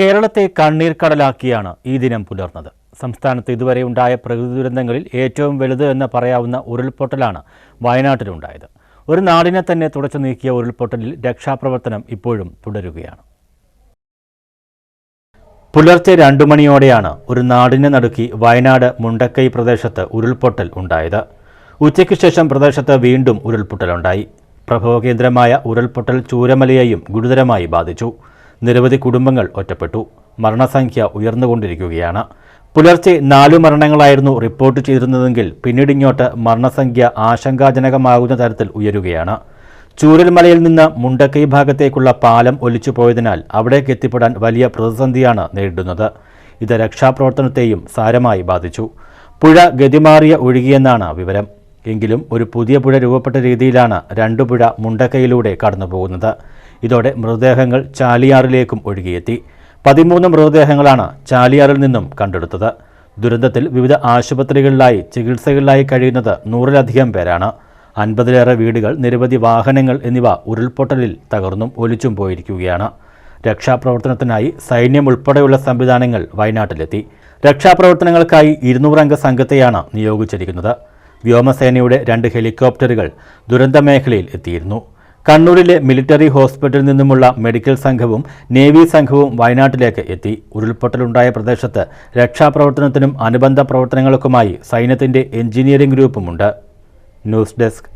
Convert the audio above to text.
കേരളത്തെ കണ്ണീർ കടലാക്കിയാണ് ഈ ദിനം പുലർന്നത്. സംസ്ഥാനത്ത് ഇതുവരെ ഉണ്ടായ പ്രകൃതി ദുരന്തങ്ങളിൽ ഏറ്റവും വലുത് എന്ന് പറയാവുന്ന ഉരുൾപൊട്ടലാണ് വയനാട്ടിലുണ്ടായത്. ഒരു നാടിനെ തന്നെ തുടച്ചു നീക്കിയ ഉരുൾപൊട്ടലിൽ രക്ഷാപ്രവർത്തനം ഇപ്പോഴും തുടരുകയാണ്. പുലർച്ചെ രണ്ടു മണിയോടെയാണ് ഒരു നാടിനെ നടുക്കി വയനാട് മുണ്ടക്കൈ പ്രദേശത്ത് ഉരുൾപൊട്ടൽ ഉണ്ടായത്. ഉച്ചയ്ക്ക് ശേഷം പ്രദേശത്ത് വീണ്ടും ഉരുൾപൊട്ടലുണ്ടായി. പ്രഭവകേന്ദ്രമായ ഉരുൾപൊട്ടൽ ചൂരമലയെയും ഗുരുതരമായി ബാധിച്ചു. നിരവധി കുടുംബങ്ങൾ ഒറ്റപ്പെട്ടു. മരണസംഖ്യ ഉയർന്നുകൊണ്ടിരിക്കുകയാണ്. പുലർച്ചെ നാലു മരണങ്ങളായിരുന്നു റിപ്പോർട്ട് ചെയ്തിരുന്നതെങ്കിൽ പിന്നീട് പിന്നീടിങ്ങോട്ട് മരണസംഖ്യ ആശങ്കാജനകമാകുന്ന തരത്തിൽ ഉയരുകയാണ്. ചൂരൽമലയിൽ നിന്ന് മുണ്ടക്കൈ ഭാഗത്തേക്കുള്ള പാലം ഒലിച്ചു പോയതിനാൽ അവിടേക്ക് എത്തിപ്പെടാൻ വലിയ പ്രതിസന്ധിയാണ് നേരിടുന്നത്. ഇത് രക്ഷാപ്രവർത്തനത്തെയും സാരമായി ബാധിച്ചു. പുഴ ഗതിമാറിയ ഒഴുകിയെന്നാണ് വിവരം. എങ്കിലും ഒരു പുതിയ പുഴ രൂപപ്പെട്ട രീതിയിലാണ് രണ്ടു പുഴ മുണ്ടക്കൈയിലൂടെ കടന്നുപോകുന്നത്. ഇതോടെ മൃതദേഹങ്ങൾ ചാലിയാറിലേക്കും ഒഴുകിയെത്തി. പതിമൂന്ന് മൃതദേഹങ്ങളാണ് ചാലിയാറിൽ നിന്നും കണ്ടെടുത്തത്. ദുരന്തത്തിൽ വിവിധ ആശുപത്രികളിലായി ചികിത്സകളിലായി കഴിയുന്നത് നൂറിലധികം പേരാണ്. അൻപതിലേറെ വീടുകൾ നിരവധി വാഹനങ്ങൾ എന്നിവ ഉരുൾപൊട്ടലിൽ തകർന്നും ഒലിച്ചും പോയിരിക്കുകയാണ്. രക്ഷാപ്രവർത്തനത്തിനായി സൈന്യം ഉൾപ്പെടെയുള്ള സംവിധാനങ്ങൾ വയനാട്ടിലെത്തി. രക്ഷാപ്രവർത്തനങ്ങൾക്കായി ഇരുന്നൂറംഗ സംഘത്തെയാണ് നിയോഗിച്ചിരിക്കുന്നത്. വ്യോമസേനയുടെ രണ്ട് ഹെലികോപ്റ്ററുകൾ ദുരന്തമേഖലയിൽ എത്തിയിരുന്നു. കണ്ണൂരിലെ മിലിറ്ററി ഹോസ്പിറ്റലിൽ നിന്നുമുള്ള മെഡിക്കൽ സംഘവും നേവി സംഘവും വയനാട്ടിലേക്ക് എത്തി. ഉരുൾപൊട്ടലുണ്ടായ പ്രദേശത്ത് രക്ഷാപ്രവർത്തനത്തിനും അനുബന്ധ പ്രവർത്തനങ്ങൾക്കുമായി സൈന്യത്തിന്റെ എഞ്ചിനീയറിംഗ് ഗ്രൂപ്പുമുണ്ട്. News desk